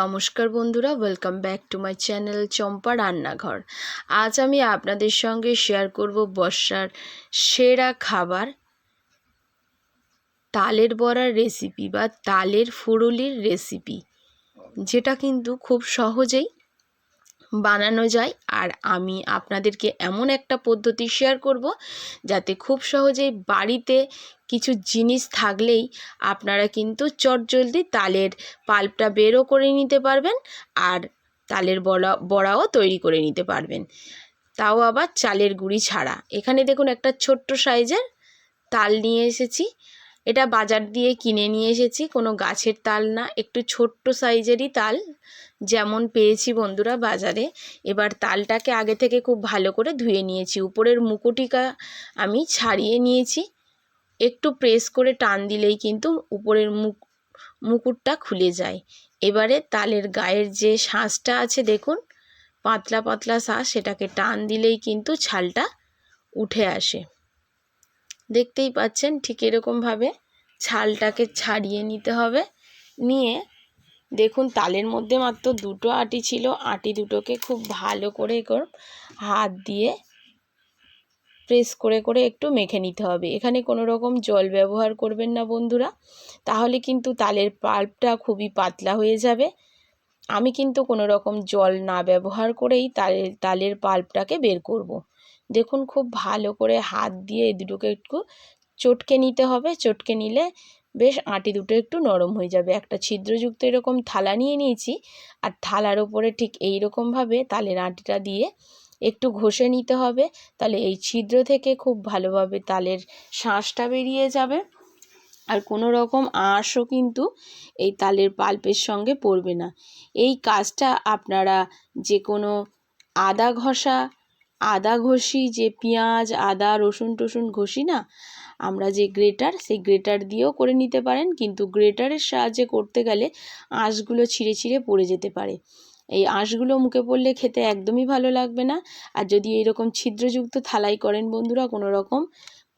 নমস্কার বন্ধুরা welcome back to my channel Champa রান্নাঘর। আজ আমি আপনাদের সঙ্গে শেয়ার করব বর্ষার সেরা খাবার, তালের বড়ার রেসিপি বা তালের ফুরুলির রেসিপি যেটা কিন্তু খুব সহজেই বানানো যায়। আর আমি আপনাদেরকে এমন একটা পদ্ধতি শেয়ার করব, যাতে খুব সহজেই বাড়িতে কিছু জিনিস থাকলেই আপনারা কিন্তু চটজলদি তালের পাল্পটা বেরও করে নিতে পারবেন আর তালের বড়া, বড়াও তৈরি করে নিতে পারবেন। তাও আবার চালের গুঁড়ি ছাড়া। এখানে দেখুন একটা ছোট্ট সাইজের তাল নিয়ে এসেছি। এটা বাজার দিয়ে কিনে নিয়ে এসেছি, কোনো গাছের তাল না, একটু ছোট্ট সাইজেরই তাল, যেমন পেয়েছি বন্ধুরা বাজারে। এবার তালটাকে আগে থেকে খুব ভালো করে ধুয়ে নিয়েছি, উপরের মুকুটিকা আমি ছাড়িয়ে নিয়েছি। একটু প্রেস করে টান দিলেই কিন্তু উপরের মুখ মুকুটটা খুলে যায়। এবারে তালের গায়ের যে শাঁসটা আছে দেখুন, পাতলা পাতলা শাঁস, সেটাকে টান দিলেই কিন্তু ছালটা উঠে আসে। দেখতেই পাচ্ছেন ঠিক এরকমভাবে ছালটাকে ছাড়িয়ে নিতে হবে। নিয়ে দেখুন তালের মধ্যে মাত্র দুটো আটি ছিল। আটি দুটোকে খুব ভালো করে হাত দিয়ে প্রেস করে করে একটু মেখে নিতে হবে। এখানে কোনো রকম জল ব্যবহার করবেন না বন্ধুরা। তাহলে কিন্তু তালের পাল্পটা খুবই পাতলা হয়ে যাবে। আমি কিন্তু কোনো রকম জল না ব্যবহার করেই তালের তালের পাল্পটাকে বের করব। দেখুন খুব ভালো করে হাত দিয়ে এই দুটোকে একটু চটকে নিতে হবে। চটকে নিলে বেশ আটি দুটো একটু নরম হয়ে যাবে। একটা ছিদ্রযুক্ত এরকম থালা নিয়ে নিয়েছি আর থালার ওপরে ঠিক এই রকমভাবে তালের আটিটা দিয়ে একটু ঘষে নিতে হবে। তাহলে এই ছিদ্র থেকে খুব ভালোভাবে তালের শাঁসটা বেরিয়ে যাবে। আর কোনো রকম আঁশও কিন্তু এই তালের পাল্পের সঙ্গে পড়বে না। এই কাজটা আপনারা যে কোনো আদা ঘষা আদা ঘষি, যে পেঁয়াজ, আদা, রসুন টসুন ঘষি না, আমরা যে গ্রেটার, সেই গ্রেটার দিয়েও করে নিতে পারেন, কিন্তু গ্রেটারের সাহায্যে করতে গেলে আঁশগুলো ছিঁড়ে ছিঁড়ে পড়ে যেতে পারে। এই আঁশগুলো মুখে পড়লে খেতে একদমই ভালো লাগবে না। আর যদি এরকম ছিদ্রযুক্ত থালাই করেন বন্ধুরা, কোনো রকম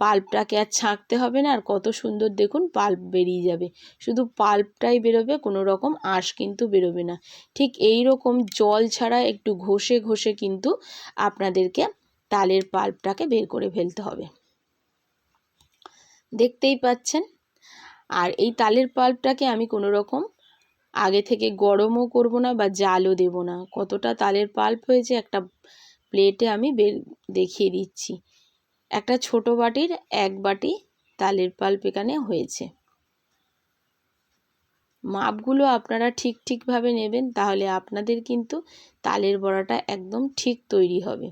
পাল্পটাকে আর ছাঁকতে হবে না, আর কত সুন্দর দেখুন পাল্প বেরিয়ে যাবে। শুধু পাল্পটাই বেরোবে, কোনো রকম আঁশ কিন্তু বেরোবে না। ঠিক এই রকম জল ছাড়া একটু ঘষে ঘষে কিন্তু আপনাদেরকে তালের পাল্পটাকে বের করে ফেলতে হবে। দেখতেই পাচ্ছেন? আর এই তালের পাল্পটাকে আমি কোনো রকম আগে থেকে গরমও করব না বা জালও দেব না। কতটা তালের পাল্প হয়েছে একটা প্লেটে আমি বের দেখিয়ে দিচ্ছি। একটা ছোট বাটির এক বাটি তালের পাল্প এখানে হয়েছে। মাপগুলো আপনারা ঠিক ঠিকভাবে নেবেন, তাহলে আপনাদের কিন্তু তালের বড়াটা একদম ঠিক তৈরি হবে।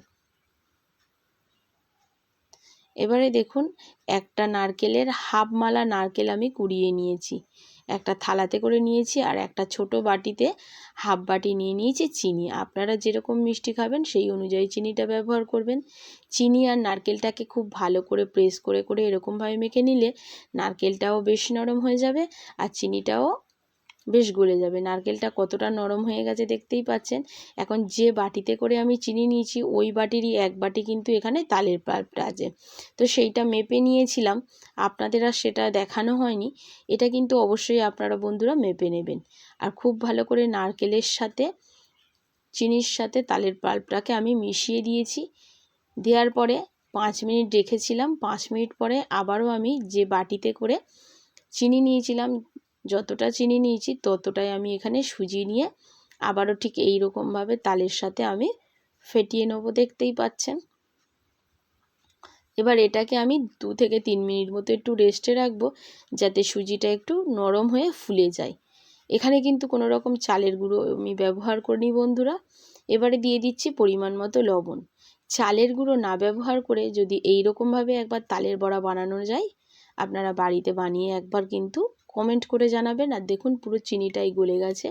এবারে দেখুন, একটা নারকেলের হাফ মালা নারকেল আমি কুড়িয়ে নিয়েছি। একটা থালাতে করে নিয়েছি আর একটা ছোট বাটিতে হাফ বাটি নিয়ে নিয়েছি চিনি। আপনারা যেরকম মিষ্টি খাবেন, সেই অনুযায়ী চিনিটা ব্যবহার করবেন। চিনি আর নারকেলটাকে খুব ভালো করে প্রেস করে করে এরকমভাবে মেখে নিলে নারকেলটাও বেশ নরম হয়ে যাবে আর চিনিটাও বেশ গলে যাবে। নারকেলটা কতটা নরম হয়ে গেছে দেখতেই পাচ্ছেন। এখন যে বাটিতে করে আমি চিনি নিয়েছি, ওই বাটিরই এক বাটি কিন্তু এখানে তালের পাল্পটা আছে। তো সেইটা মেপে নিয়েছিলাম। আপনাদের আর সেটা দেখানো হয়নি। এটা কিন্তু অবশ্যই আপনারা বন্ধুরা মেপে নেবেন। আর খুব ভালো করে নারকেলের সাথে, চিনির সাথে তালের পাল্পটাকে আমি মিশিয়ে দিয়েছি। দেওয়ার পরে পাঁচ মিনিট রেখেছিলাম। পাঁচ মিনিট পরে আবারও আমি যে বাটিতে করে চিনি নিয়েছিলাম যতটা চিনি নিয়েছি ততটাই আমি এখানে সুজি নিয়ে আবারও ঠিক এই রকমভাবে তালের সাথে আমি ফেটিয়ে নেব, দেখতেই পাচ্ছেন। এবার এটাকে আমি দু থেকে তিন মিনিট মতো একটু রেস্টে রাখব যাতে সুজিটা একটু নরম হয়ে ফুলে যায়। এখানে কিন্তু কোনো রকম চালের গুঁড়ো আমি ব্যবহার করিনি বন্ধুরা। এবারে দিয়ে দিচ্ছি পরিমাণ মতো লবণ। চালের গুঁড়ো না ব্যবহার করে যদি এই রকমভাবে একবার তালের বড়া বানানো যায়, আপনারা বাড়িতে বানিয়ে একবার কিন্তু কমেন্ট করে জানাবেন আর দেখুন পুরো চিনিটাই গলে গেছে।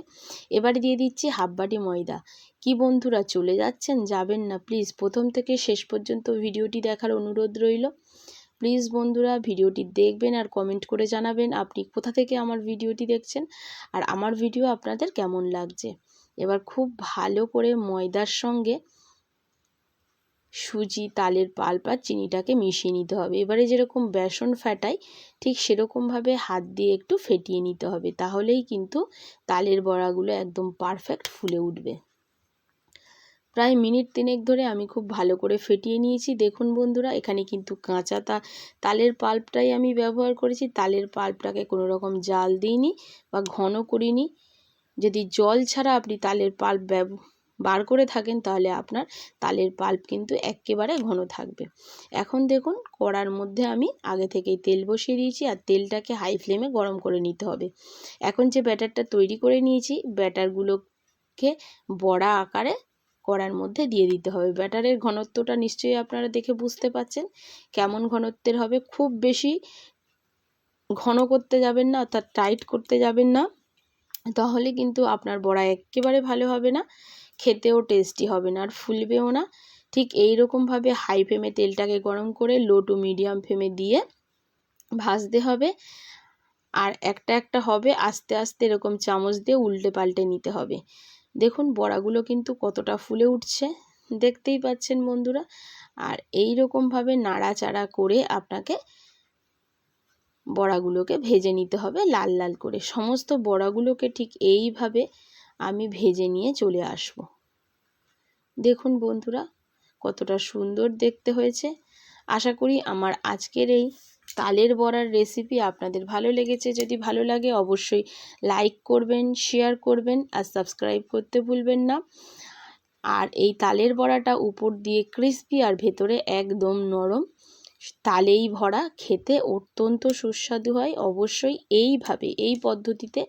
এবারে দিয়ে দিচ্ছি হাফ বাটি ময়দা। কি বন্ধুরা, চলে যাচ্ছেন? যাবেন না প্লিজ প্রথম থেকে শেষ পর্যন্ত ভিডিওটি দেখার অনুরোধ রইল। প্লিজ বন্ধুরা, ভিডিওটি দেখবেন আর কমেন্ট করে জানাবেন আপনি কোথা থেকে আমার ভিডিওটি দেখছেন আর আমার ভিডিও আপনাদের কেমন লাগছে। এবার খুব ভালো করে ময়দার সঙ্গে সুজি, তালের পাল্প আর চিনিটাকে মিশিয়ে নিতে হবে। এবারে যেরকম বেসন ফেটাই, ঠিক সেরকমভাবে হাত দিয়ে একটু ফেটিয়ে নিতে হবে। তাহলেই কিন্তু তালের বড়াগুলো একদম পারফেক্ট ফুলে উঠবে। প্রায় মিনিট তিনেক ধরে আমি খুব ভালো করে ফেটিয়ে নিয়েছি। দেখুন বন্ধুরা, এখানে কিন্তু কাঁচা তা, তালের পাল্পটাই আমি ব্যবহার করেছি। তালের পাল্পটাকে কোনো রকম জাল দিইনি বা ঘন করিনি। যদি জল ছাড়া আপনি তালের পাল্প ব্যব বার করে থাকেন তাহলে আপনার তালের পাল্প কিন্তু একেবারে ঘন থাকবে। এখন দেখুন কড়ার মধ্যে আমি আগে থেকেই তেল বসিয়ে দিয়েছি আর তেলটাকে হাই ফ্লেমে গরম করে নিতে হবে। এখন যে ব্যাটারটা তৈরি করে নিয়েছি ব্যাটারগুলোকে বড়া আকারে কড়ার মধ্যে দিয়ে দিতে হবে। ব্যাটারের ঘনত্বটা নিশ্চয়ই আপনারা দেখে বুঝতে পাচ্ছেন কেমন ঘনত্বের হবে। খুব বেশি ঘন করতে যাবেন না অর্থাৎ টাইট করতে যাবেন না। তাহলে কিন্তু আপনার বড়া একেবারে ভালো হবে না। খেতেও টেস্টি হবে না, আর ফুলবেও না। ঠিক এই রকমভাবে হাই ফ্লেমে তেলটাকে গরম করে লো টু মিডিয়াম ফ্লেমে দিয়ে ভাজতে হবে। আর একটা একটা হবে, আস্তে আস্তে এরকম চামচ দিয়ে উল্টে পাল্টে নিতে হবে। দেখুন বড়াগুলো কিন্তু কতটা ফুলে উঠছে, দেখতেই পাচ্ছেন বন্ধুরা। আর এই রকমভাবে নাড়াচাড়া করে আপনাকে বড়াগুলোকে ভেজে নিতে হবে লাল লাল করে। সমস্ত বড়াগুলোকে ঠিক এইভাবে আমি ভেজে নিয়ে চলে আসব। দেখুন বন্ধুরা, কতটা সুন্দর দেখতে হয়েছে। আশা করি আমার আজকের এই তালের বড়ার রেসিপি আপনাদের ভালো লেগেছে। যদি ভালো লাগে অবশ্যই লাইক করবেন শেয়ার করবেন আর সাবস্ক্রাইব করতে ভুলবেন না। আর এই তালের বড়াটা উপর দিয়ে ক্রিস্পি আর ভেতরে একদম নরম তালেই ভরা, খেতে অত্যন্ত সুস্বাদু হয়। অবশ্যই এইভাবে, এই পদ্ধতিতে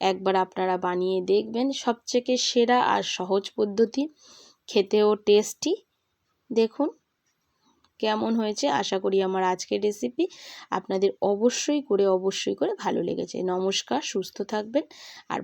একবার আপনারা বানিয়ে দেখবেন। সবথেকে সেরা আর সহজ পদ্ধতি, খেতেও টেস্টি দেখুন কেমন হয়েছে। আশা করি আমার আজকের রেসিপি আপনাদের অবশ্যই করে অবশ্যই করে ভালো লেগেছে। নমস্কার, সুস্থ থাকবেন। আর